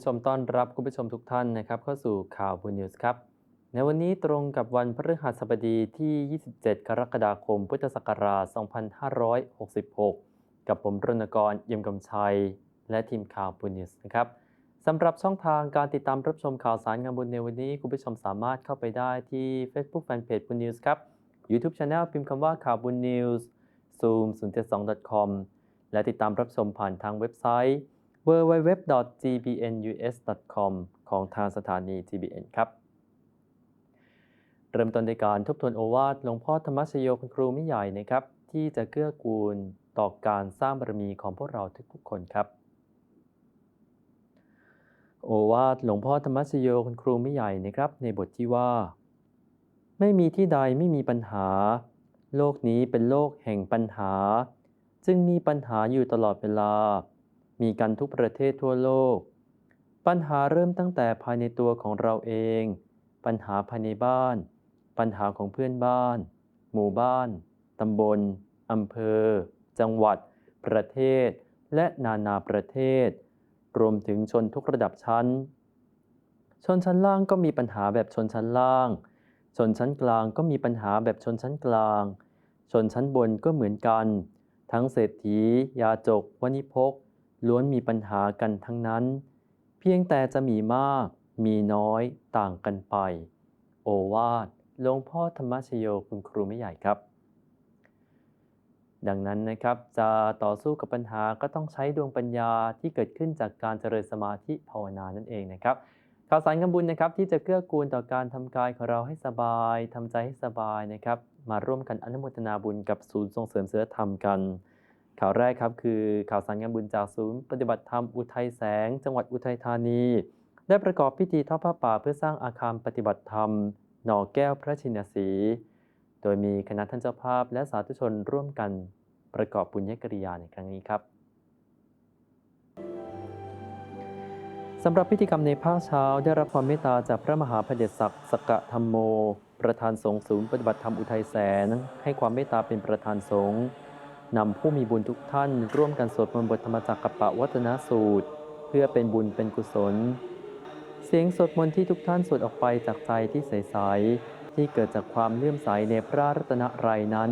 คุณผู้ชมต้อนรับคุณผู้ชมทุกท่านนะครับ เข้าสู่ข่าวบูนิวส์ครับ ในวันนี้ตรงกับวันพฤหัสบดีที่ 27 กรกฎาคม พุทธศักราช 2566 กับผมรณกรเยี่ยมกำชัย และทีมข่าวบูนิวส์นะครับสำหรับช่องทางการติดตามรับชมข่าวสารงานบุญในวันนี้คุณผู้ชมสามารถเข้าไปได้ที่ Facebook Fanpage บุญนิวส์ครับ YouTube Channel พิมพ์คำว่าข่าวบุญนิวส์ zoom 072 com และติดตามรับชมผ่านทางเว็บไซต์ www.gbnus.com ของทางสถานี GBN ครับ เริ่มต้นในการทบทวนโอวาทหลวงพ่อธรรมชโยคุณครูไม่ใหญ่นะครับ ที่จะเกื้อกูลต่อการสร้างบารมีของพวกเราทุกๆคนครับ โอวาทหลวงพ่อธรรมชโยคุณครูไม่ใหญ่นะครับ ในบทที่ว่า ไม่มีที่ใดไม่มีปัญหา โลกนี้เป็นโลกแห่งปัญหา จึงมีปัญหาอยู่ตลอดเวลา มีกันทุกประเทศทั่วโลก ปัญหาเริ่มตั้งแต่ภายในตัวของเราเอง ปัญหาภายในบ้าน ปัญหาของเพื่อนบ้าน หมู่บ้าน ตำบลอำเภอ จังหวัด ประเทศ และนานาประเทศ รวมถึงชนทุกระดับชั้น ชนชั้นล่างก็มีปัญหาแบบชนชั้นล่าง ชนชั้นกลางก็มีปัญหาแบบชนชั้นกลาง ชนชั้นบนก็เหมือนกัน ทั้งเศรษฐี ยาจก วณิพก ล้วนมีปัญหากันทั้งนั้น เพียงแต่จะมีมาก มีน้อยต่างกันไป โอวาทหลวงพ่อธรรมชโยคุณครูไม่ใหญ่ครับ ดังนั้นนะครับจะต่อสู้กับปัญหาก็ต้องใช้ดวงปัญญาที่เกิดขึ้นจากการเจริญสมาธิภาวนานั่นเองนะครับข่าวสารงานบุญนะครับที่จะเกื้อกูลต่อการทำกายของเราให้สบายทำใจให้สบายนะครับ มาร่วมกันอนุโมทนาบุญกับศูนย์ส่งเสริมเสือธรรมกัน ข่าวแรกครับคือข่าวสารงานบุญจากศูนย์ปฏิบัติธรรมอุทัยแสง จังหวัดอุทัยธานี ได้ประกอบพิธีทอดผ้าป่าเพื่อสร้างอาคารปฏิบัติธรรม หน่อแก้วพระชินสี โดยมีคณะท่านเจ้าภาพและสาธุชนร่วมกันประกอบบุญญกริยาในครั้งนี้ครับสำหรับพิธีกรรมในภาคเช้าได้รับความเมตตาจากพระมหาพเดชศักดิ์สกะธรรมโม ประธานสงฆ์ศูนย์ปฏิบัติธรรมอุทัยแสน ให้ความเมตตาเป็นประธานสงฆ์ นำผู้มีบุญทุกท่านร่วมกันสวดมนต์บทธรรมจักรกับปะวัฒนสูตร เพื่อเป็นบุญเป็นกุศล เสียงสวดมนต์ที่ทุกท่านสวดออกไปจากใจที่ใสๆที่เกิดจากความเลื่อมใสในพระรัตนรัยนั้น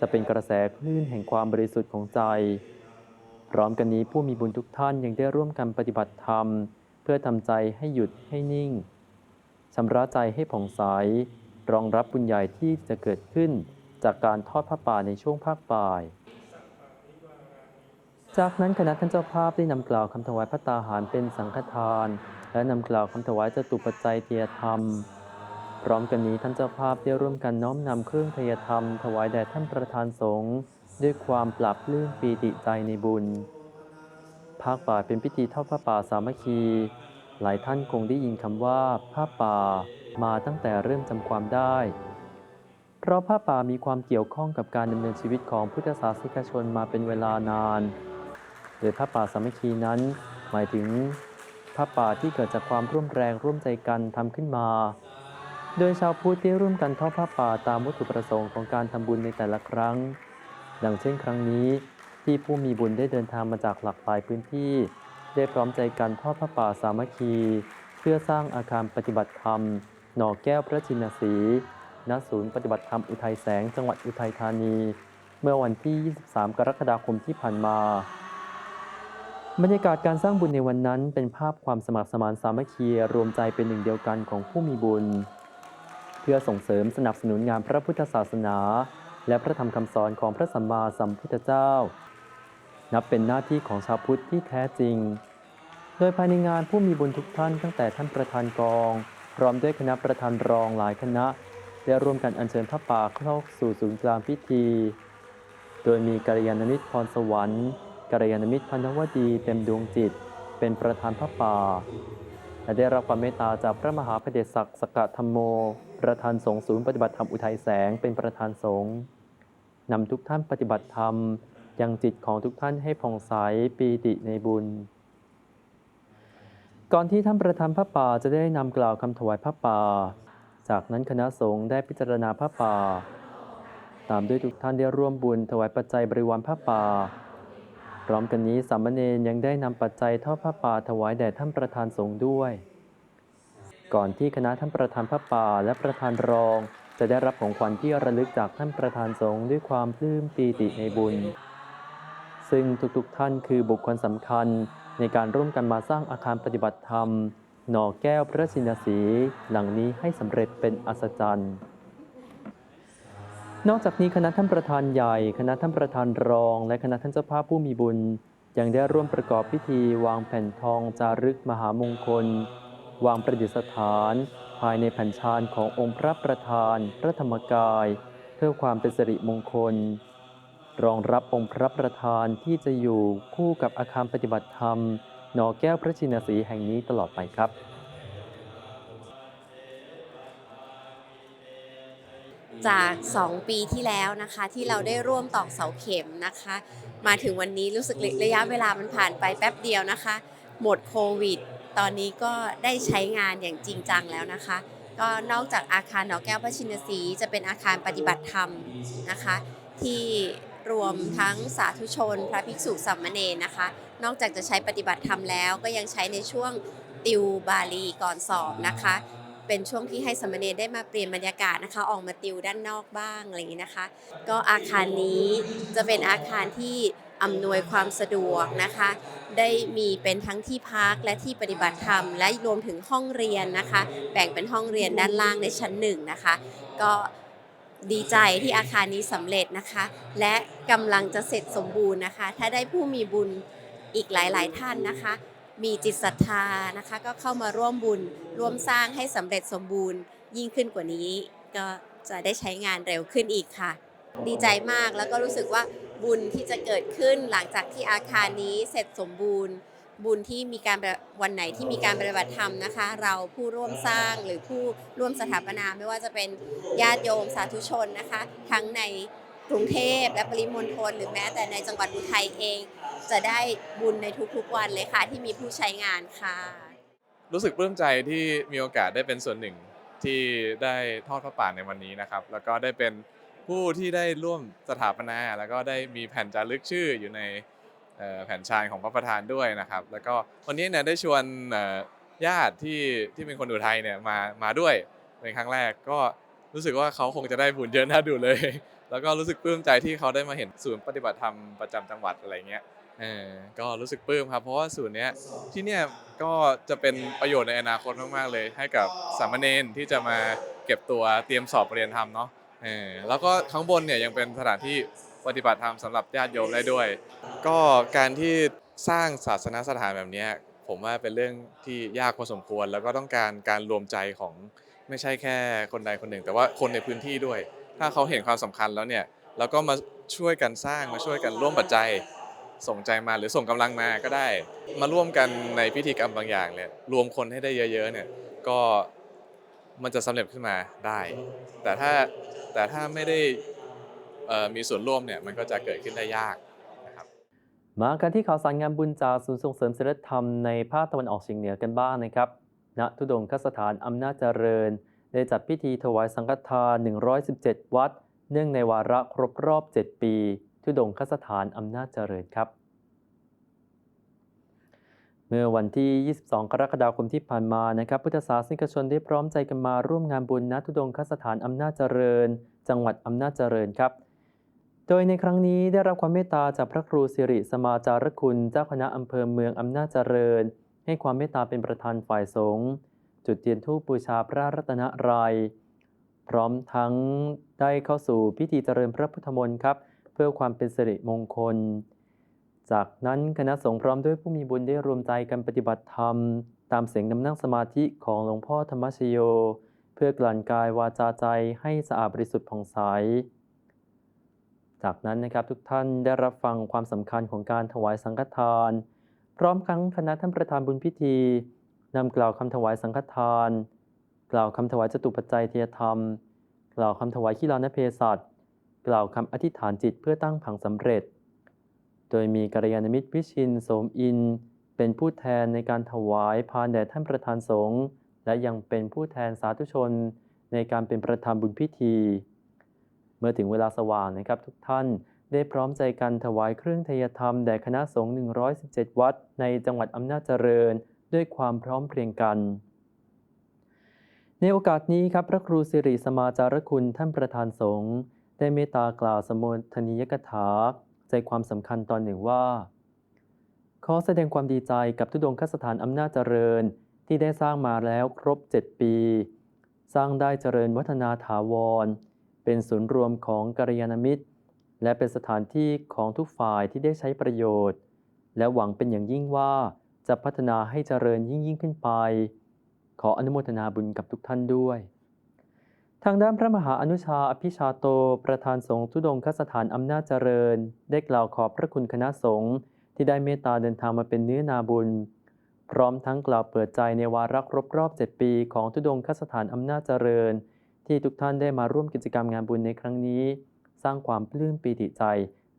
จะเป็นกระแสคลื่นแห่งความบริสุทธิ์ของใจ พร้อมกันนี้ผู้มีบุญทุกท่านยังได้ร่วมกันปฏิบัติธรรม เพื่อทำใจให้หยุดให้นิ่งชำระใจให้ผ่องใสรองรับบุญใหญ่ที่จะเกิดขึ้นจากการทอดผ้าป่าในช่วงภาคบ่าย จากนั้นคณะท่านเจ้าภาพได้นำกล่าวคำถวายพระตาหารเป็นสังฆทาน และนำกล่าวคำถวายจตุปัจจัยเทียธรรม พร้อมกันนี้ท่านเจ้าภาพได้ร่วมกันน้อมนำเครื่องเทียธรรม ถวายแด่ท่านประธานสงฆ์ด้วยความปรับปลื้มปีติใจในบุญภาคป่าเป็นพิธีทอดผ้าป่าสามัคคี หลายท่านคงได้ยินคำว่าผ้าป่ามาตั้งแต่เริ่มจำความได้ เพราะผ้าป่ามีความเกี่ยวข้องกับการดำเนินชีวิตของพุทธศาสนิกชนมาเป็นเวลานาน ดยผ้าป่าสามัคคีนั้น หมายถึงผ้าป่าที่เกิดจากความร่วมแรงร่วมใจกันทำขึ้นมา โดยชาวพุทธได้ร่วมกันทอดผ้าป่าตามวัตถุประสงค์ของการทำบุญในแต่ละครั้ง ดังเช่นครั้งนี้ที่ผู้มีบุญได้เดินทางมาจากหลากหลายพื้นที่ ได้พร้อมใจกันทอดพระป่าสามัคคี เพื่อสร้างอาคารปฏิบัติธรรม หน่อแก้วพระจินสีณศูนย์ปฏิบัติธรรมอุทัยแสงจังหวัดอุทัยธานี เมื่อวันที่ 23 กรกฎาคมที่ผ่านมา บรรยากาศการสร้างบุญในวันนั้น เป็นภาพความสมัครสมานสามัคคีรวมใจเป็นหนึ่งเดียวกันของผู้มีบุญ เพื่อส่งเสริมสนับสนุนงานพระพุทธศาสนา และพระธรรมคำสอนของพระสัมมาสัมพุทธเจ้า นับเป็นหน้าที่ของชาวพุทธที่แท้จริง โดยภายในงานผู้มีบุญทุกท่านตั้งแต่ท่านประธานกอง พร้อมด้วยคณะประธานรองหลายคณะได้ร่วมกันอัญเชิญพระป่าเข้าสู่ศูนย์กลางพิธี โดยมีกัลยาณมิตรพรสวรรค์ กัลยาณมิตรพันธวดีเต็มดวงจิต เป็นประธานพระป่า และได้รับความเมตตาจากพระมหาพเดชศักดิ์สกะธรรมโม ประธานสงฆ์ศูนย์ปฏิบัติธรรมอุทัยแสงเป็นประธานสงฆ์นำทุกท่านปฏิบัติธรรมยังจิตของทุกท่านให้ผ่องใสปีติในบุญ ก่อนที่ท่านประธานพระป่าจะได้นำกล่าวคำถวายพระป่า จากนั้นคณะสงฆ์ได้พิจารณาพระป่า ตามด้วยทุกท่านได้ร่วมบุญถวายปัจจัยบริวารพระป่า พร้อมกันนี้สามเณรยังได้นำปัจจัยทอดผ้าป่าถวายแด่ท่านประธานสงฆ์ด้วย ก่อนที่คณะท่านประธานผ้าป่าและประธานรอง จะได้รับของขวัญที่ระลึกจากท่านประธานสงฆ์ด้วยความปลื้มปีติในบุญ ซึ่งทุกๆท่านคือบุคคลสำคัญในการร่วมกันมาสร้างอาคารปฏิบัติธรรม หน่อแก้วพระชินสี หลังนี้ให้สำเร็จเป็นอัศจรรย์ นอกจากนี้คณะท่านประธานใหญ่ คณะท่านประธานรอง และคณะท่านเจ้าภาพผู้มีบุญ ยังได้ร่วมประกอบพิธีวางแผ่นทองจารึกมหามงคล วางประดิษฐาน ภายในแผ่นชานขององค์พระประธาน พระธรรมกาย เพื่อความเป็นสิริมงคล รองรับองค์พระประธานที่จะอยู่คู่กับอาคารปฏิบัติธรรม นอแก้วพระชินสีแห่งนี้ตลอดไปครับ จาก 2 ปีที่แล้วนะคะ ที่เราได้ร่วมตอกเสาเข็มนะคะ มาถึงวันนี้รู้สึกระยะเวลามันผ่านไปแป๊บเดียวนะคะ หมดโควิด ตอนนี้ก็ได้ใช้งานอย่างจริงจังแล้วนะคะ ก็นอกจากอาคารหนอแก้วพระชินสีจะเป็นอาคารปฏิบัติธรรมนะคะ ที่รวมทั้งสาธุชน พระภิกษุสามเณรนะคะ นอกจากจะใช้ปฏิบัติธรรมแล้ว ก็ยังใช้ในช่วงติวบาลีก่อนสอบนะคะ เป็นช่วงที่ให้สมเณรได้มาเปลี่ยนบรรยากาศนะคะ ออกมาติวด้านนอกบ้างอะไรอย่างนี้นะคะ ก็อาคารนี้จะเป็นอาคารที่อำนวยความสะดวกนะคะ ได้มีเป็นทั้งที่พักและที่ปฏิบัติธรรม และรวมถึงห้องเรียนนะคะ แบ่งเป็นห้องเรียนด้านล่างในชั้นหนึ่งนะคะ ก็ดีใจที่อาคารนี้สำเร็จนะคะ และกำลังจะเสร็จสมบูรณ์นะคะ ถ้าได้ผู้มีบุญอีกหลาย ๆ ท่านนะคะ มีจิตศรัทธานะคะก็เข้ามาร่วมบุญร่วมสร้างให้สำเร็จสมบูรณ์ยิ่งขึ้นกว่านี้ ก็จะได้ใช้งานเร็วขึ้นอีกค่ะ ดีใจมากแล้วก็รู้สึกว่าบุญที่จะเกิดขึ้นหลังจากที่อาคารนี้เสร็จสมบูรณ์ บุญที่มีการวันไหนที่มีการปฏิบัติธรรมนะคะ เราผู้ร่วมสร้างหรือผู้ร่วมสถาปนาไม่ว่าจะเป็นญาติโยมสาธุชนนะคะ ทั้งใน กรุงเทพและปริมณฑลหรือแม้แต่ในจังหวัดอุทัยเอง จะได้บุญในทุกๆวันเลยค่ะ ที่มีผู้ใช้งานค่ะ รู้สึกปลื้มใจที่มีโอกาสได้เป็นส่วนหนึ่งที่ได้ทอดพระป่าในวันนี้นะครับ แล้วก็ได้เป็นผู้ที่ได้ร่วมสถาปนา แล้วก็ได้มีแผ่นจารึกชื่ออยู่ในแผ่นชานของพระประธานด้วยนะครับ แล้วก็วันนี้เนี่ยได้ชวนญาติที่ที่เป็นคนอุทัยเนี่ยมามาด้วยเป็นครั้งแรกก็รู้สึกว่าเขาคงจะได้บุญเยอะน่าดูเลย แล้วก็รู้สึกปลื้มใจที่เขาได้มาเห็นศูนย์ปฏิบัติธรรมประจำจังหวัดอะไรเงี้ยเออก็รู้สึกปลื้มครับ เพราะว่าศูนย์เนี้ยที่เนี่ยก็จะเป็นประโยชน์ในอนาคตมากๆเลย ให้กับสามเณรที่จะมาเก็บตัวเตรียมสอบเรียนธรรมเนาะเออแล้วก็ข้างบนเนี่ยยังเป็นสถานที่ปฏิบัติธรรมสำหรับญาติโยมได้ด้วย ก็การที่สร้างศาสนสถานแบบนี้ผมว่าเป็นเรื่องที่ยากพอสมควร แล้วก็ต้องการการรวมใจของไม่ใช่แค่คนใดคนหนึ่ง แต่ว่าคนในพื้นที่ด้วย ถ้าเขาเห็นความสำคัญแล้วเนี่ยเราก็มาช่วยกันสร้างมาช่วยกันร่วมปัจจัยส่งใจมาหรือส่งกำลังมาก็ได้ มาร่วมกันในพิธีกรรมบางอย่างเนี่ยรวมคนให้ได้เยอะๆเนี่ยก็มันจะสำเร็จขึ้นมาได้ แต่ถ้าแต่ถ้าไม่ได้มีส่วนร่วมเนี่ยมันก็จะเกิดขึ้นได้ยากนะครับมากันที่ข่าวสารงานบุญจากศูนย์ส่งเสริมศีลธรรมในภาคตะวันออกเฉียงเหนือกันบ้างนะครับ ณ ทุดงคสถานอำนาจเจริญ ได้จัดพิธีถวายสังฆทาน 117 วัด เนื่องในวาระครบรอบ 7 ปี ทุดงคสถานอำนาจเจริญครับ เมื่อวันที่ 22 กรกฎาคมที่ผ่านมานะครับ พุทธศาสนิกชนได้พร้อมใจกันมาร่วมงานบุญณทุดงคสถานอำนาจเจริญ จังหวัดอำนาจเจริญครับ โดยในครั้งนี้ได้รับความเมตตาจากพระครูสิริสมาจารคุณ เจ้าคณะอำเภอเมืองอำนาจเจริญ ให้ความเมตตาเป็นประธานฝ่ายสงฆ์ จุดเทียนธูปบูชาพระรัตนตรัยพร้อมทั้งได้เข้าสู่พิธีเจริญพระพุทธมนต์ครับเพื่อความเป็นสิริมงคล จากนั้นคณะสงฆ์พร้อมด้วยผู้มีบุญได้รวมใจกันปฏิบัติธรรม ตามเสียงนำนั่งสมาธิของหลวงพ่อธรรมชโย เพื่อกลั่นกายวาจาใจให้สะอาดบริสุทธิ์ผ่องใส จากนั้นนะครับทุกท่านได้รับฟังความสำคัญของการถวายสังฆทาน พร้อมครั้งคณะท่านประธานบุญพิธี นำกล่าวคำถวายสังฆทาน กล่าวคำถวายจตุปัจจัยเทียธรรม กล่าวคำถวายขีลานเพศัตกล่าวคำอธิษฐานจิตเพื่อตั้งผังสำเร็จ โดยมีกัลยาณมิตรวิชินโสมอิน เป็นผู้แทนในการถวายพานแด่ท่านประธานสงฆ์และยังเป็นผู้แทนสาธุชนในการเป็นประธานบุญพิธี เมื่อถึงเวลาสว่างนะครับทุกท่านได้พร้อมใจกันถวายเครื่องทยธรรมแด่คณะสงฆ์117 วัดในจังหวัดอำนาจเจริญ ด้วยความพร้อมเพรียงกัน ในโอกาสนี้ครับพระครูสิริสมาจารคุณท่านประธานสงฆ์ได้เมตตากล่าวสมุทนิยกถา ใจความสำคัญตอนหนึ่งว่า ขอแสดงความดีใจกับทุดงคสถานอำนาจเจริญที่ได้สร้างมาแล้วครบ 7 ปี สร้างได้เจริญวัฒนาถาวร เป็นศูนย์รวมของกัลยาณมิตร และเป็นสถานที่ของทุกฝ่ายที่ได้ใช้ประโยชน์ และหวังเป็นอย่างยิ่งว่า จะพัฒนาให้เจริญยิ่งยิ่งขึ้นไป ขออนุโมทนาบุญกับทุกท่านด้วย ทางด้านพระมหาอนุชาอภิชาโต ประธานสงฆ์ทุดงคสถานอำนาจเจริญ ได้กล่าวขอบพระคุณคณะสงฆ์ที่ได้เมตตาเดินทางมาเป็นเนื้อนาบุญ พร้อมทั้งกล่าวเปิดใจในวาระครบรอบ 7 ปีของทุดงคสถานอำนาจเจริญ ที่ทุกท่านได้มาร่วมกิจกรรมงานบุญในครั้งนี้ สร้างความปลื้มปีติใจ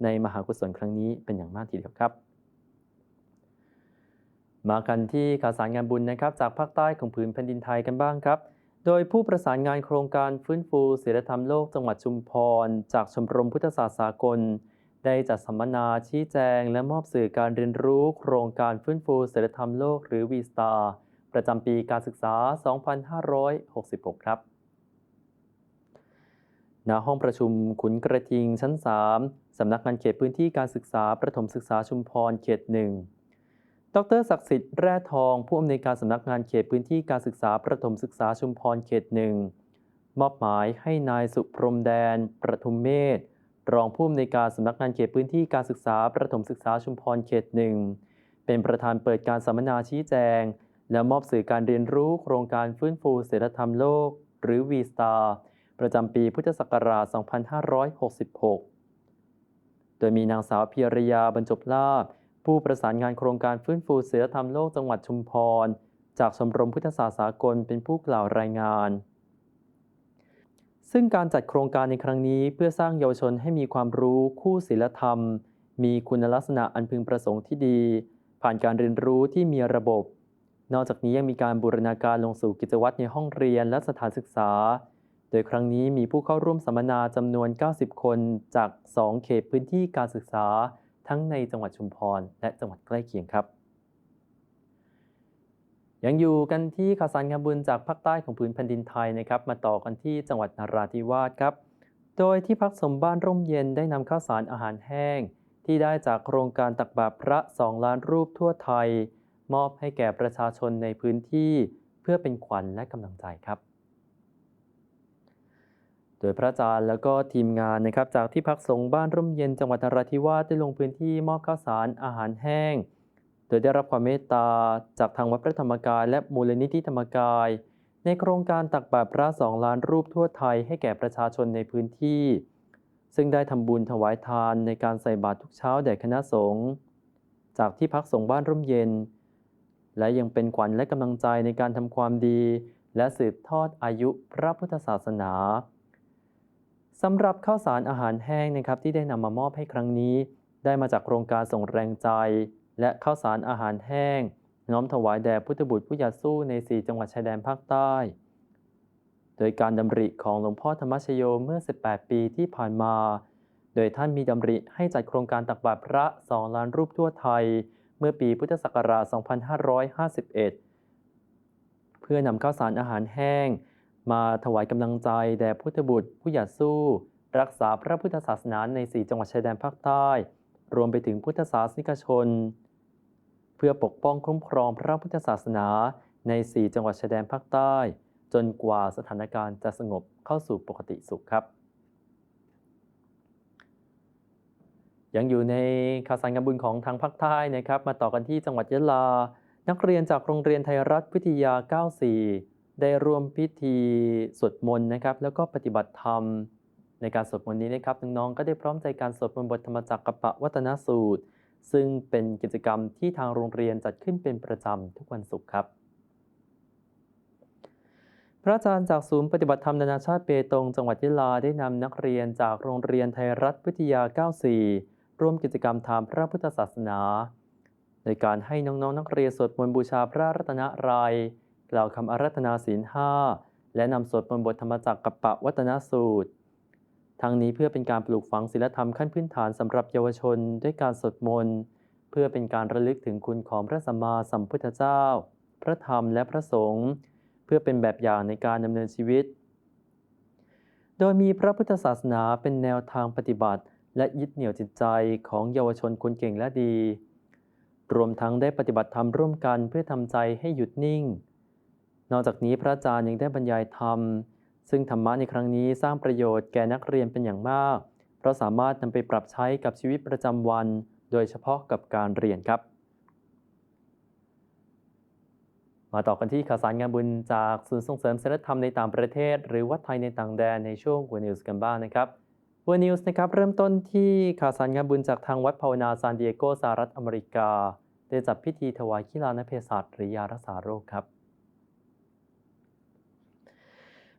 ในมหากุศลครั้งนี้เป็นอย่างมากทีเดียวครับ มากันที่ข่าวสารงานบุญนะครับจากภาคใต้ของผืนแผ่นดินไทยกันบ้างครับ โดยผู้ประสานงานโครงการฟื้นฟูศีลธรรมโลกจังหวัดชุมพร จากชมรมพุทธศาสตร์สากล ได้จัดสัมมนาชี้แจง และมอบสื่อการเรียนรู้ โครงการฟื้นฟูศีลธรรมโลกหรือ v s t a r ประจำปีการศึกษา 2566 ครับณห้องประชุมขุนกระทิงชั้น 3 สำนักงานเขตพื้นที่การศึกษาประถมศึกษาชุมพรเขตหนึ่ง ดรศักดิ์สิทธิ์แร่ทอง ผู้อำนวยการสำนักงานเขตพื้นที่การศึกษาประถมศึกษาชุมพรเขตหนึ่งมอบหมายให้นายสุพรมแดน ประทุมเมธรองผู้อำนวยการสำนักงานเขตพื้นที่การศึกษาประถมศึกษาชุมพรเขตหนึ่งเป็นประธานเปิดการสัมมนาชี้แจง และมอบสื่อการเรียนรู้โครงการฟื้นฟูเศีธรรมโลก หรือ v s t a r ประจำปีพุทธศักราช 2566 โดยมีนางสาวเพียรยาบรรจบลาภ ผู้ประสานงานโครงการฟื้นฟูศีลธรรมโลกจังหวัดชุมพร จากชมรมพุทธศาสตร์สากลเป็นผู้กล่าวรายงาน ซึ่งการจัดโครงการในครั้งนี้เพื่อสร้างเยาวชนให้มีความรู้คู่ศีลธรรม มีคุณลักษณะอันพึงประสงค์ที่ดี ผ่านการเรียนรู้ที่มีระบบ นอกจากนี้ยังมีการบูรณาการลงสู่กิจวัตรในห้องเรียนและสถานศึกษา โดยครั้งนี้มีผู้เข้าร่วมสัมมนาจำนวน 90 คนจาก 2 เขตพื้นที่การศึกษา ทั้งในจังหวัดชุมพร และจังหวัดใกล้เคียงครับ ยังอยู่กันที่ข่าวสารงานบุญจากภาคใต้ของผืนแผ่นดินไทยนะครับ มาต่อกันที่จังหวัดนราธิวาสครับ โดยที่พักสมบ้านร่มเย็นได้นำข้าวสารอาหารแห้ง ที่ได้จากโครงการตักบาตรพระ2ล้านรูปทั่วไทย มอบให้แก่ประชาชนในพื้นที่ เพื่อเป็นขวัญและกำลังใจครับ ดยพระอาจารย์แล้วก็ทีมงานนะครับจากที่พักสงฆ์บ้านร่มเย็นจังหวัดนราธิวาสได้ลงพื้นที่มอบข้าวสารอาหารแห้ง โดยได้รับความเมตตาจากทางวัดพระธรรมกาย และมูลนิธิธรรมกาย ในโครงการตักบาตรพระสองล้านรูปทั่วไทยให้แก่ประชาชนในพื้นที่ ซึ่งได้ทำบุญถวายทานในการใส่บาตรทุกเช้าแด่คณะสงฆ์จากที่พักสงฆ์บ้านร่มเย็น และยังเป็นขวัญและกำลังใจในการทำความดี และสืบทอดอายุพระพุทธศาสนา สำหรับข้าวสารอาหารแห้งนะครับที่ได้นำมามอบให้ครั้งนี้ ได้มาจากโครงการส่งแรงใจ และข้าวสารอาหารแห้ง น้อมถวายแด่พุทธบุตรผู้ยาสู้ใน 4 จังหวัดชายแดนภาคใต้ โดยการดำริของหลวงพ่อธรรมชโยเมื่อ 18 ปีที่ผ่านมา โดยท่านมีดำริให้จัดโครงการตักบาตรพระ 2 ล้านรูปทั่วไทย เมื่อปีพุทธศักราช 2551 เพื่อนำข้าวสารอาหารแห้ง มาถวายกำลังใจแด่พุทธบุตร ผู้หยาดสู้ รักษาพระพุทธศาสนาใน4จังหวัดชายแดนภาคใต้ รวมไปถึงพุทธศาสนิกชน เพื่อปกป้องคุ้มครองพระพุทธศาสนาใน4จังหวัดชายแดนภาคใต้ จนกว่าสถานการณ์จะสงบเข้าสู่ปกติสุขครับ ยังอยู่ในข่าวสารงานบุญของทางภาคใต้นะครับ มาต่อกันที่จังหวัดยะลา นักเรียนจากโรงเรียนไทยรัฐวิทยา 94 ได้ร่วมพิธีสวดมนต์นะครับ แล้วก็ปฏิบัติธรรมในการสวดมนต์นี้นะครับน้องๆก็ได้พร้อมใจการสวดมนต์บทธรรมจักรกปะวัตนสูตร ซึ่งเป็นกิจกรรมที่ทางโรงเรียนจัดขึ้นเป็นประจำทุกวันศุกร์ครับพระอาจารย์จากศูนย์ปฏิบัติธรรมนานาชาติเปตง จังหวัดยะลาได้นำนักเรียนจากโรงเรียนไทยรัฐวิทยา 94 ร่วมกิจกรรมทางพระพุทธศาสนา ในการให้น้องๆนักเรียนสวดมนต์บูชาพระรัตนตรัย กล่าวคำอารัธนาศีลห้าและนำสวดมนต์บทธรรมจักรกับปะวัตนสูตร ทั้งนี้เพื่อเป็นการปลูกฝังศีลธรรมขั้นพื้นฐานสำหรับเยาวชนด้วยการสวดมนต์เพื่อเป็นการระลึกถึงคุณของพระสัมมาสัมพุทธเจ้า พระธรรมและพระสงฆ์เพื่อเป็นแบบอย่างในการดำเนินชีวิต โดยมีพระพุทธศาสนาเป็นแนวทางปฏิบัติ และยึดเหนี่ยวจิตใจของเยาวชนคนเก่งและดี รวมทั้งได้ปฏิบัติธรรมร่วมกันเพื่อทำใจให้หยุดนิ่ง นอกจากนี้พระอาจารย์ยังได้บรรยายธรรม ซึ่งธรรมะในครั้งนี้สร้างประโยชน์แก่นักเรียนเป็นอย่างมาก เพราะสามารถนำไปปรับใช้กับชีวิตประจำวัน โดยเฉพาะกับการเรียนครับ มาต่อกันที่ข่าวสารงานบุญจากศูนย์ส่งเสริมศิลธรรมในต่างประเทศ หรือวัดไทยในต่างแดนในช่วงหัวนิวส์กันบ้างนะครับหัวนิวส์นะครับเริ่มต้นที่ข่าวสารงานบุญจากทางวัดภาวนาซานดิเอโกสหรัฐอเมริกาได้จัดพิธีถวายกีฬานเภสัชหรือยารักษาโรคครับ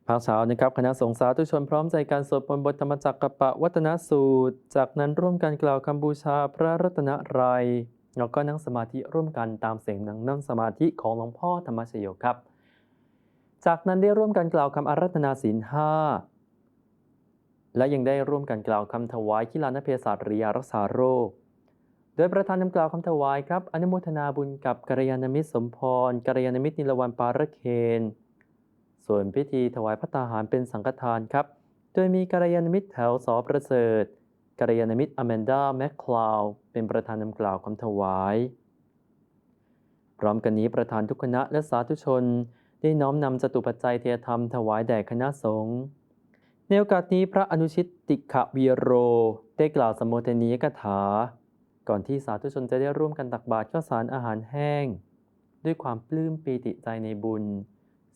ภาคเช้านะครับคณะสงฆ์สาธุชนพร้อมใจการสวดมนต์บทธรรมจักรกับปะวัตนสูตร จากนั้นร่วมกันกล่าวคำบูชาพระรัตนตรัยแล้วก็นั่งสมาธิร่วมกันตามเสียงนั่งสมาธิของหลวงพ่อธรรมชโยครับ จากนั้นได้ร่วมกันกล่าวคำอารัธนาศีลห้าและยังได้ร่วมกันกล่าวคำถวายกีฬานเภสัชหรือยารักษาโรค โดยประธานนำกล่าวคำถวายครับ อนุโมทนาบุญกับกัลยาณมิตรสมพรกัลยาณมิตรนิลวันปาระเคน ส่วนพิธีถวายพระตาหารเป็นสังฆทานครับ โดยมีกัลยาณมิตรแถวสอประเสริฐกัลยาณมิตรอแมนดาแมคคลาวเป็นประธานนำกล่าวคำถวาย พร้อมกันนี้ประธานทุกคณะและสาธุชน ได้น้อมนำจตุปัจจัยเทียธรรมถวายแด่คณะสงฆ์ในโอกาสนี้พระอนุชิตติขวีโร ได้กล่าวสมโภชนียกถา ก่อนที่สาธุชนจะได้ร่วมกันตักบาตรข้าวสารอาหารแห้ง ด้วยความปลื้มปีติใจในบุญ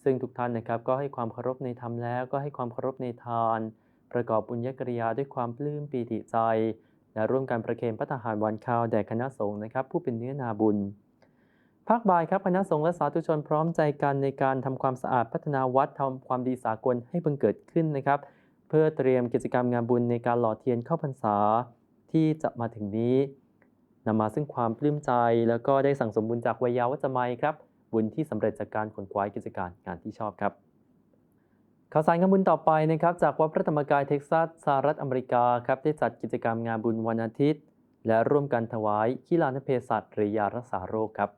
ซึ่งทุกท่านนะครับก็ให้ความเคารพในธรรมแล้วก็ให้ความเคารพในทาน ประกอบบุญญกริยาด้วยความปลื้มปีติใจ และร่วมกันประเคนพระทหารวันข้าวแด่คณะสงฆ์นะครับ ผู้เป็นเนื้อนาบุญภาคบ่ายครับคณะสงฆ์และสาธุชนพร้อมใจกันในการทำความสะอาดพัฒนาวัดทำความดีสากลให้บังเกิดขึ้นนะครับ เพื่อเตรียมกิจกรรมงานบุญในการหล่อเทียนเข้าพรรษาที่จะมาถึงนี้นำมาซึ่งความปลื้มใจแล้วก็ได้สั่งสมบุญจากวัยาวัจไมยครับ บุญที่สำเร็จจากการขนขวายกิจการงานที่ชอบครับข่าวสารงานบุญต่อไปนะครับจากวัดพระธรรมกายเท็กซัสสหรัฐอเมริกาครับได้จัดกิจกรรมงานบุญวันอาทิตย์ และร่วมกันถวายกีฬานเภสัชหรือยารักษาโรคครับ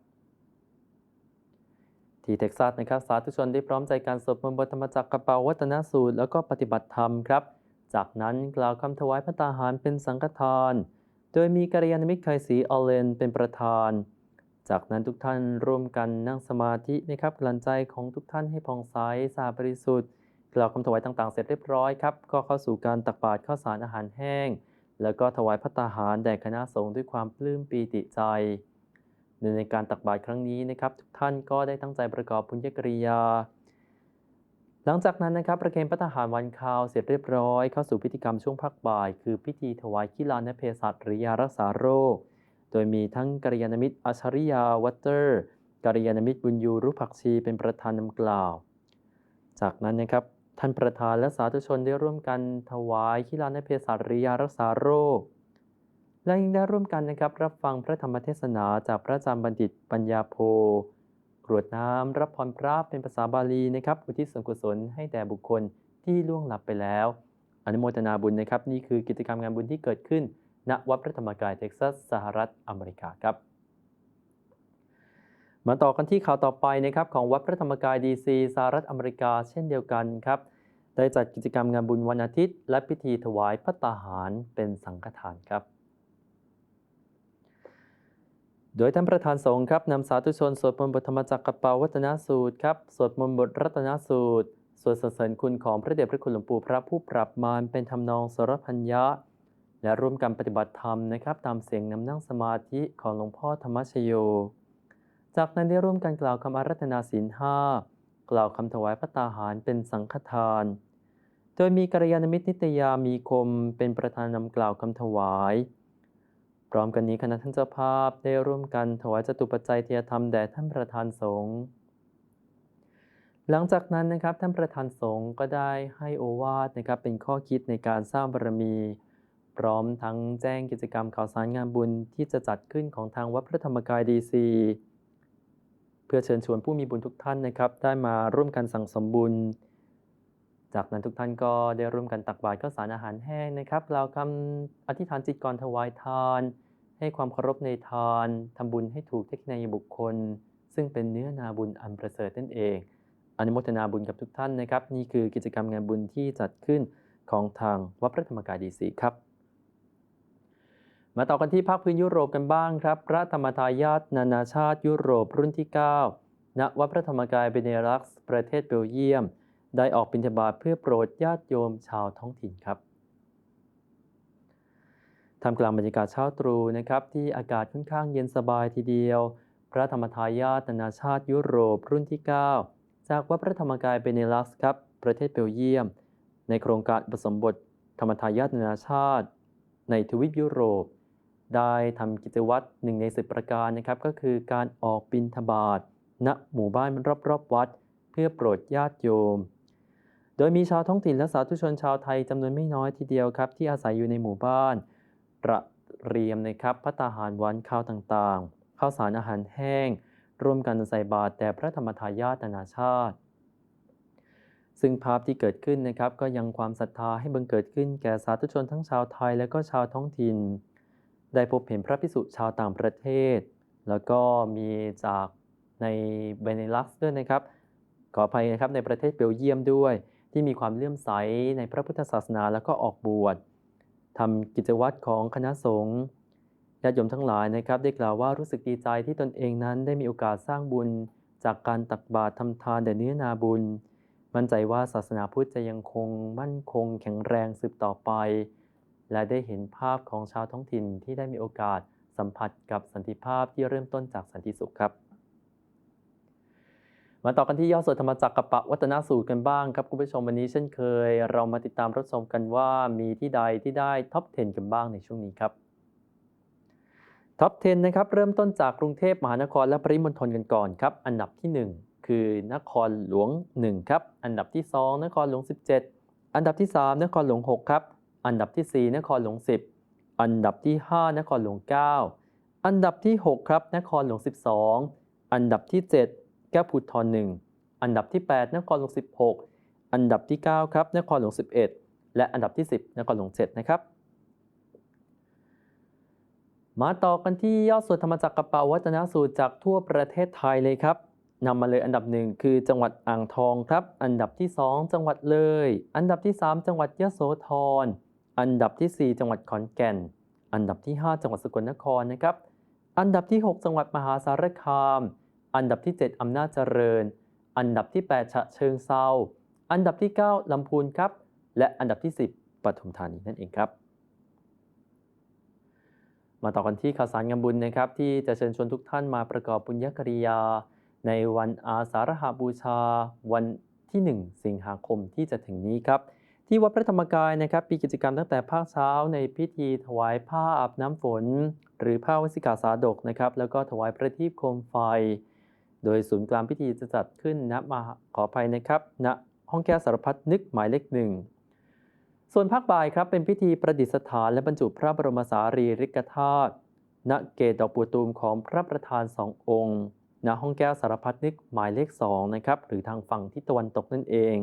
ที่เท็กซัสนะครับสาธุชนได้พร้อมใจการสวดมนต์บทธรรมจักรกระเป๋าวัฒนสูตร แล้วก็ปฏิบัติธรรมครับ จากนั้นกล่าวคำถวายพระตาหารเป็นสังฆทาน โดยมีกัลยาณมิตรไคสีออเลนเป็นประธาน จากนั้นทุกท่านร่วมกันนั่งสมาธินะครับกลั่นใจของทุกท่านให้ผ่องใสสะอาดบริสุทธิ์กล่าวคำถวายต่างๆ เสร็จเรียบร้อยครับก็เข้าสู่การตักบาตรข้าวสารอาหารแห้ง แล้วก็ถวายพระตาหารแด่คณะสงฆ์ด้วยความปลื้มปีติใจ ในการตักบาตรครั้งนี้นะครับ ทุกท่านก็ได้ตั้งใจประกอบบุญญกริยา หลังจากนั้นนะครับ ประเคนพระทหารวันคาวเสร็จเรียบร้อย เข้าสู่พิธีกรรมช่วงพักบ่าย คือพิธีถวายกีฬานเภสัชหรือยารักษาโรค โดยมีทั้งกัลยาณมิตรอัชริยาวัตเตอร์กัลยาณมิตรบุญยูรุผักชีเป็นประธานนำกล่าว จากนั้นนะครับท่านประธานและสาธุชนได้ร่วมกันถวายกีฬานเภสัชรือยารักษาโรค และยังได้ร่วมกันนะครับรับฟังพระธรรมเทศนาจากพระอาจารย์บัณฑิตปัญญาโพกรวดน้ำรับพรพระเป็นภาษาบาลีนะครับอุทิศส่วนกุศลให้แด่บุคคลที่ล่วงลับไปแล้ว อนุโมทนาบุญนะครับ นี่คือกิจกรรมงานบุญที่เกิดขึ้น ณวัดพระธรรมกายเท็กซัสสหรัฐอเมริกาครับ มาต่อกันที่ข่าวต่อไปนะครับของวัดพระธรรมกายดีซีสหรัฐอเมริกา เช่นเดียวกันครับ ได้จัดกิจกรรมงานบุญวันอาทิตย์ และพิธีถวายพระตาหารเป็นสังฆทานครับโดยท่านประธานสงฆ์ครับนำสาธุชนสวดมนต์บทธรรมจักรกระเป๋าวัฒนสูตรครับสวดมนต์บทรัตนสูตรสวดสรรเสริญคุณของพระเดชพระคุณหลวงปู่พระผู้ปรับมารเป็นทำนองสรพัญญะ และร่วมกันปฏิบัติธรรมนะครับ ตามเสียงนำนั่งสมาธิของหลวงพ่อธรรมชโย จากนั้นได้ร่วมกันกล่าวคำอารัธนาศีลห้ากล่าวคำถวายพระตาหารเป็นสังฆทาน โดยมีกัลยาณมิตรนิตยามีคมเป็นประธานนำกล่าวคำถวาย พร้อมกันนี้คณะท่านเจ้าภาพได้ร่วมกันถวายจตุปัจจัยเทียธรรมแด่ท่านประธานสงฆ์หลังจากนั้นนะครับท่านประธานสงฆ์ก็ได้ให้โอวาทนะครับเป็นข้อคิดในการสร้างบารมี พร้อมทั้งแจ้งกิจกรรมข่าวสารงานบุญที่จะจัดขึ้นของทางวัดพระธรรมกายดีซีเพื่อเชิญชวนผู้มีบุญทุกท่านนะครับ ได้มาร่วมกันสั่งสมบุญ จากนั้นทุกท่านก็ได้ร่วมกันตักบาตรข้าวสารอาหารแห้งนะครับกล่าวคำอธิษฐานจิตก่อนถวายทาน ให้ความเคารพในทานทำบุญให้ถูกเทคนิคบุคคล ซึ่งเป็นเนื้อนาบุญอันประเสริฐนั่นเองอนุโมทนาบุญกับทุกท่านนะครับ นี่คือกิจกรรมงานบุญที่จัดขึ้นของทางวัดพระธรรมกายดีสีครับ มาต่อกันที่ภาคพื้นยุโรปกันบ้างครับ พระธรรมทายาทนานาชาติยุโรปรุ่นที่ 9 ณ วัดพระธรรมกายเบเนรักซ์ประเทศเบลเยียม ได้ออกบิณฑบาตเพื่อโปรดญาติโยมชาวท้องถิ่นครับทำกลางบรรยากาศเช้าตรู่นะครับที่อากาศค่อนข้างเย็นสบายทีเดียว พระธรรมทายาทนานาชาติยุโรปรุ่นที่ 9 จากวัดพระธรรมกายเบเนรักซ์ครับประเทศเบลเยียม ในโครงการอุปสมบทธรรมทายาทนานาชาติ ในทวีปยุโรป ได้ทำกิจวัตรหนึ่งในสิบประการนะครับ ก็คือการออกบิณฑบาตณหมู่บ้านรอบๆวัด เพื่อโปรดญาติโยม โดยมีชาวท้องถิ่นและสาธุชนชาวไทยจำนวนไม่น้อยทีเดียวครับ ที่อาศัยอยู่ในหมู่บ้านระเรียมนะครับพัตตาหารหวานข้าวต่างๆ ข้าวสารอาหารแห้ง ร่วมกันใส่บาตรแด่พระธรรมทายาทนานาชาติ ซึ่งภาพที่เกิดขึ้นนะครับ ก็ยังความศรัทธาให้บังเกิดขึ้นแก่สาธุชนทั้งชาวไทยและก็ชาวท้องถิ่น ได้พบเห็นพระพิสุชาวต่างประเทศ แล้วก็มีจากในเบเนลักซ์ด้วยนะครับ ขออภัยนะครับในประเทศเบลเยียมด้วย ที่มีความเลื่อมใสในพระพุทธศาสนาแล้วก็ออกบวชทำกิจวัตรของคณะสงฆ์ญาติโยมทั้งหลายนะครับ ได้กล่าวว่ารู้สึกดีใจที่ตนเองนั้นได้มีโอกาสสร้างบุญ จากการตักบาตรทำทานแด่เนื้อนาบุญ มั่นใจว่าศาสนาพุทธจะยังคงมั่นคงแข็งแรงสืบต่อไป และได้เห็นภาพของชาวท้องถิ่นที่ได้มีโอกาสสัมผัสกับสันติภาพที่เริ่มต้นจากสันติสุขครับ มาต่อกันที่ยอดสวดธรรมจักรกับปะวัฒนสูตรกันบ้างครับคุณผู้ชมวันนี้เช่นเคย เรามาติดตามรับชมกันว่ามีที่ใดที่ได้ท็อป 10 กันบ้างในช่วงนี้ครับท็อป 10 นะครับ เริ่มต้นจากกรุงเทพมหานครและปริมณฑลกันก่อนครับ อันดับที่ 1 คือนครหลวง 1 ครับ อันดับที่ 2 นครหลวง 17 อันดับที่ 3 นครหลวง 6 ครับ อันดับที่ 4 นครหลวง 10 อันดับที่ 5 นครหลวง 9 อันดับที่ 6 ครับ นครหลวง 12 อันดับที่ 7 แก้วพุทธร1อันดับที่ 8 นครหลวง 16 อันดับที่ 9 ครับ นครหลวง 11 และอันดับที่ 10 นครหลวง 7 นะครับ มาต่อกันที่ยอดสวดธรรมจักรกับปาวัฒนสูตรจากทั่วประเทศไทยเลยครับนำมาเลยอันดับหนึ่งคือจังหวัดอ่างทองครับ อันดับที่ 2 จังหวัดเลย อันดับที่ 3 จังหวัดยะโสธร อันดับที่ 4 จังหวัดขอนแก่น อันดับที่ 5 จังหวัดสกลนครนะครับ อันดับที่ 6 จังหวัดมหาสารคาม อันดับที่ 7 อำนาจเจริญ อันดับที่ 8 ฉะเชิงเซาอันดับที่ 9 ลำพูนครับ และอันดับที่ 10ปทุมธานีนั่นเองครับ มาต่อกันที่ข่าวสารงานบุญนะครับ ที่จะเชิญชวนทุกท่านมาประกอบบุญญกริยา ในวันอาสาฬหบูชา วันที่ 1 สิงหาคมที่จะถึงนี้ครับ ที่วัดพระธรรมกายนะครับมีกิจกรรมตั้งแต่ภาคเช้าในพิธีถวายผ้าอาบน้ำฝน หรือผ้าวสิกาสาดกนะครับแล้วก็ถวายประทีปโคมไฟ โดยศูนย์กลางพิธีจะจัดขึ้นณมาขออภัยนะครับณห้องแก้วสารพัดนึกหมายเลขหนึ่งส่วนภาคบ่ายครับเป็นพิธีประดิษฐานและบรรจุพระบรมสารีริกธาตุณเกตดอกปูตูมของพระประธานสององค์ณห้องแก้วสารพัดนึกหมายเลขสองนะครับหรือทางฝั่งทิศตะวันตกนั่นเอง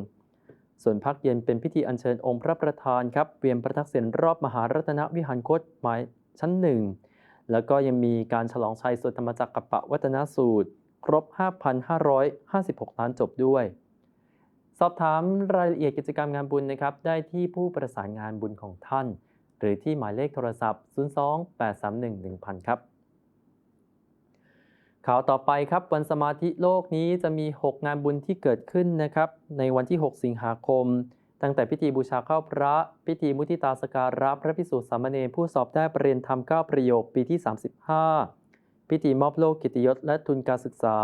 ส่วนภาคเย็นเป็นพิธีอัญเชิญองค์พระประธานครับเวียนประทักษิณรอบมหารัตนวิหารคตหมายชั้นหนึ่งแล้วก็ยังมีการฉลองชัยสวดธรรมจักรกับปะวัฒนสูตร ครบ 5,556 ล้านจบด้วย สอบถามรายละเอียดกิจกรรมงานบุญนะครับ ได้ที่ผู้ประสานงานบุญของท่าน หรือที่หมายเลขโทรศัพท์ 02-831-1000 ครับ ข่าวต่อไปครับวันสมาธิโลกนี้จะมี 6 งานบุญที่เกิดขึ้นนะครับ ในวันที่ 6 สิงหาคม ตั้งแต่พิธีบูชาข้าวพระ พิธีมุทิตาสการะพระพิสุสามเณรผู้สอบได้ประเรียนธรรม9ประโยคปีที่ 35 พิธีมอบโลกกิติยศและทุนการศึกษา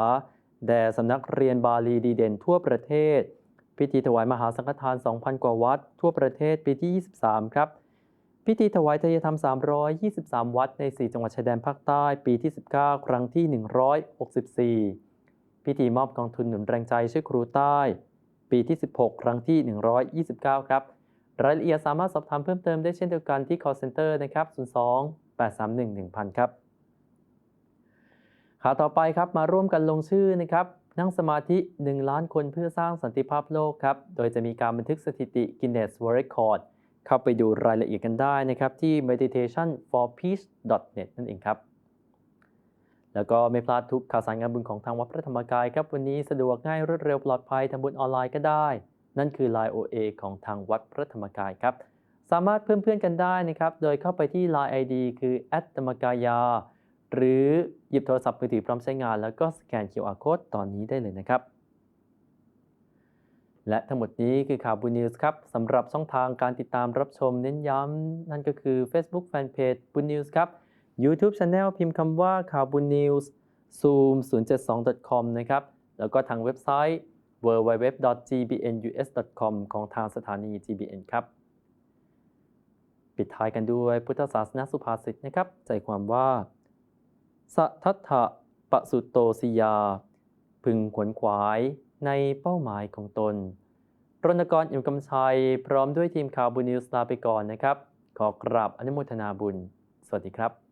แด่สำนักเรียนบาลีดีเด่นทั่วประเทศ พิธีถวายมหาสังฆทาน 2,000 กว่าวัด ทั่วประเทศปีที่ 23 ครับ พิธีถวายทายธรรม 323 วัดใน 4 จังหวัดชายแดนภาคใต้ปีที่ 19 ครั้งที่ 164 พิธีมอบกองทุนหนุนแรงใจช่วยครูใต้ ปีที่ 16 ครั้งที่ 129 ครับ รายละเอียดสามารถสอบถามเพิ่มเติมได้เช่นเดียวกันที่ call center นะครับ 02 831 1000 ครับข่าวต่อไปครับมาร่วมกันลงชื่อนะครับนั่งสมาธิ 1 ล้านคนเพื่อสร้างสันติภาพโลกครับ โดยจะมีการบันทึกสถิติ Guinness World Record เข้าไปดูรายละเอียดกันได้นะครับที่ meditationforpeace.net นั่นเองครับแล้วก็ไม่พลาดทุกข่าวสารงานบุญของทางวัดพระธรรมกายครับ วันนี้สะดวกง่ายรวดเร็วปลอดภัยทำบุญออนไลน์ก็ได้ นั่นคือ Line OA ของทางวัดพระธรรมกายครับ สามารถเพิ่มเพื่อนกันได้นะครับ โดยเข้าไปที่ Line ID คือธรรมกายา หรือหยิบโทรศัพท์มือถือพร้อมใช้งาน แล้วก็สแกน QR Code ตอนนี้ได้เลยนะครับ และทั้งหมดนี้คือข่าวบุญนิวส์ครับสำหรับช่องทางการติดตามรับชมเน้นย้ำนั่นก็คือ Facebook Fanpage บุญนิวส์ครับ YouTube Channel พิมพ์คำว่าข่าวบุญนิวส์ zoom 072 com นะครับ แล้วก็ทางเว็บไซต์ www.gbnus.com ของทางสถานี GBN ครับ ปิดท้ายกันด้วยพุทธศาสนสุภาษิตนะครับ ใจความว่าสัทธะปะสุตโตสิยา พึงขวนขวาย ในเป้าหมายของตน รณกรอิ่มกำชัย พร้อมด้วยทีมข่าวบุญนิวส์ลาไปก่อนนะครับ ขอกราบอนุโมทนาบุญ สวัสดีครับ